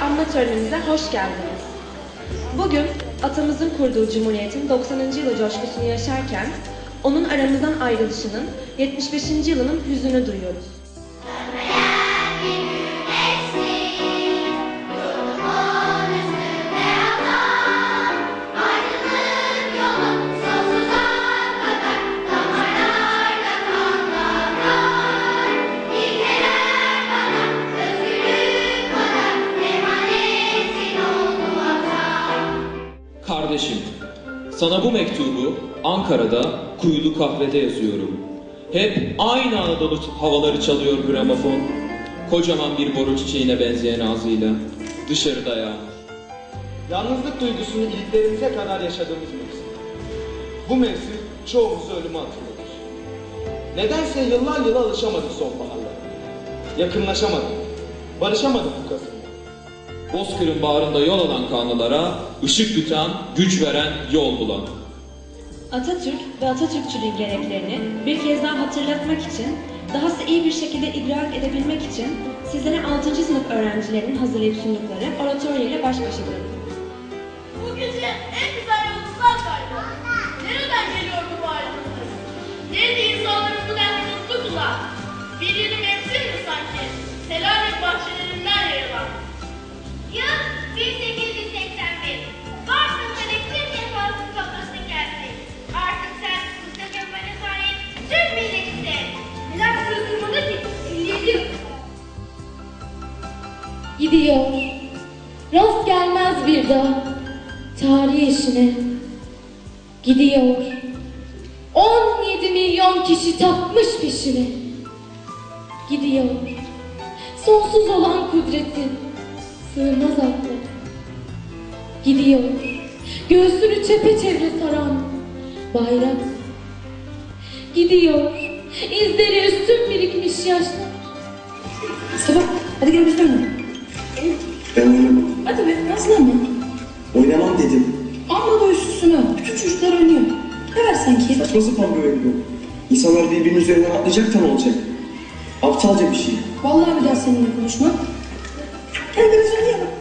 anma törenimize hoş geldiniz. Bugün atamızın kurduğu Cumhuriyet'in 90. yılı coşkusunu yaşarken, onun aramızdan ayrılışının 75. yılının hüzünü duyuyoruz. Sana bu mektubu Ankara'da kuyulu kahvede yazıyorum. Hep aynı Anadolu havaları çalıyor gramofon. Kocaman bir boru çiçeğine benzeyen ağzıyla. Dışarıda yağmur. Yalnızlık duygusunu iliklerimize kadar yaşadığımız mevsim. Bu mevsim çoğumuzu ölüme hatırlatır. Nedense yıllar yıla alışamadık sonbaharlara. Yakınlaşamadık. Barışamadık bu Kasım'da. Bozkır'ın bağrında yol alan kanlılara ışık tutan, güç veren, yol bulan. Atatürk ve Atatürkçülüğün gereklerini bir kez daha hatırlatmak için, dahası iyi bir şekilde idrak edebilmek için sizlere 6. sınıf öğrencilerinin hazırlayıp sundukları oratoryo ile baş başa bırakın. Bu gece en güzel yıldızlar kaydı. Nereden geliyor bu aydınlık? Nerede insanların bu denli mutlu kulağı? Bir yeni mevsim mi sanki? Selamet bahçelerinden yayılan. Yıl 1881. Varsın bir defasını toplasın gelsin. Artık sen Mustafa milletisin. Milat sığdırmadı ki 57 yıl. Gidiyor. Rast gelmez bir daha. Tarih işine. Gidiyor. 17 milyon kişi takmış peşine. Gidiyor. Sonsuz olan kudreti. Sığmaz akla. Gidiyor. Göğsünü çepeçevre saran bayrak. Gidiyor. İzleri üstün birikmiş yaşlar. Mustafa hadi gel biz de oynayalım. Ben oynamam. Hadi be nasıl ama? Oynamam dedim. Amma da üstüne. Bütün çocuklar oynuyor. Ne var sanki? Saçma sapan bir oyun bu. İnsanlar birbirinin üzerinden atlayacak ne olacak? Aptalca bir şey. Vallahi bir daha seninle konuşmam. Gel biraz oynayalım.